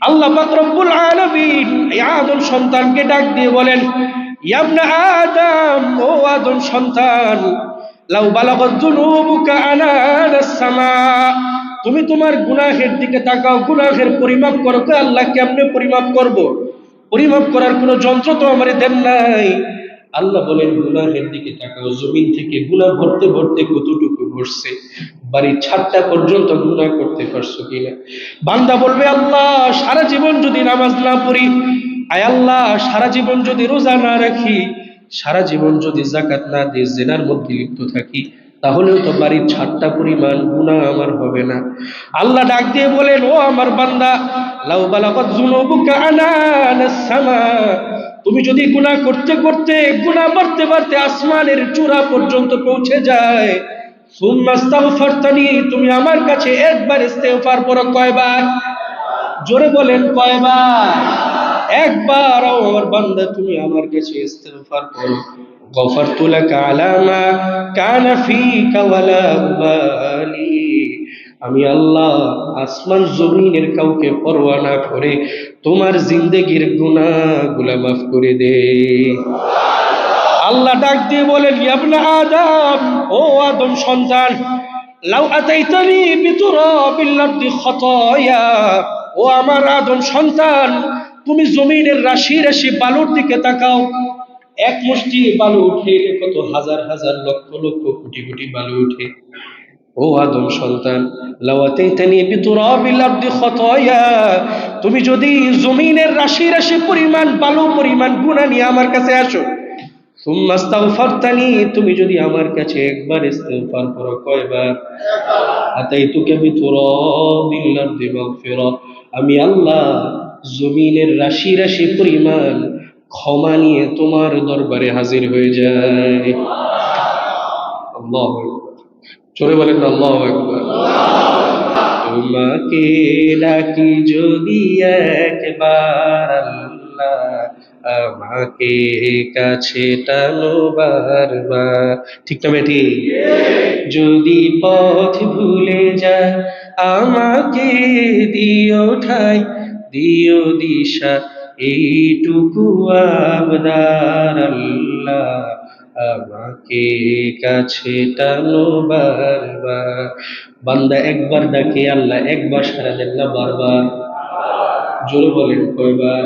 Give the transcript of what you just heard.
আল্লাহ রব্বুল আলামিন এই আদম সন্তানকে ডাক দিয়ে বলেন ইয়াবনা আদম, ও আদম সন্তান, লাউ বালাগত যুনুবুকা আনানাস সামা, তুমি তোমার গুনাহের দিকে তাকাও, গুনাহের পরিমাপ করো আল্লাহ কেমনে পরিমাপ করব? পরিমাপ করার কোনো যন্ত্র তো আমার দেন নাই। আল্লাহ বলেন, গুনাহের দিকে তাকাও, জমিন থেকে গুনাহ ভরতে ভরতে কতটুকু ভরছে বাড়ির ছাদটা পর্যন্ত গুনাহ করতে পারছ কিনা? বান্দা বলবে, আল্লাহ, সারা জীবন যদি নামাজ না পড়ি, আয় আল্লাহ, সারা জীবন যদি রোজা না রাখি, সারা জীবন যদি জাকাত না দিই, জেনার মধ্যে লিপ্ত থাকি, তাহলেও তো বাড়ির ছাদটা পরিমাণ গুণা আমার হবে না। আল্লাহ ডাক দিয়ে বলেন, ও আমার বান্দা, লাউ আনানাস তুমি যদি গুনাহ করতে করতে, গুনাহ মারতে মারতে আসমানের চূড়া পর্যন্ত পৌঁছে যায় তুমি আমার কাছে একবার ইস্তেফার করো কয়বার? জোরে বলেন কয়বার? একবার আমার বান্দা, তুমি আমার কাছে ইস্তেফার করো। গফারতু লাকা আলা মা কানা ফীকা আমি আল্লাহ আসমান জমিনের কাউকে পরোয়া না করে তোমার জিন্দেগির গুনাহগুলা মাফ করে দে। আল্লাহ ডাক দিয়ে বলেন ইয়াবনা আদম, ও আদম সন্তান, লাউ আতাইতানি বিতুরাবিল আরদি খতায়া, ও আমার আদম সন্তান, তুমি জমিনের রাশি রাশি বালুর দিকে তাকাও। এক মুষ্টি বালু উঠে কত হাজার হাজার লক্ষ লক্ষ কোটি কোটি বালু উঠে। ও আদম সন্তান তুমি যদি জমিনের রাশি রাশি পরিমাণ, বালু পরিমাণ গুনাহ নিয়ে আমার কাছে আসো। তুমি যদি আমার কাছে একবার ইস্তেগফার করো কয়বার? আতাইতুকা বিতুরাবিল আরদি মাগফিরা। আমি আল্লাহ জমিনের রাশি রাশি পরিমাণ ক্ষমা নিয়ে তোমার দরবারে হাজির হয়ে যায় চলে বলেন আল্লাহু আকবার। তোমাকে ডাকি যদি একবার আমাকে কাছে টানো বারবার। ঠিক না বেটি? যদি পথ ভুলে যায়, আমাকে দিও ঠাই, দিও দিশা, এইটুকু আবদার আল্লাহ। আমাকে কাছে টানো বারবার। বান্দা একবার ডাকে, আল্লাহ একবার সারা দেন না বারবার। জোরে বলেন কয়বার?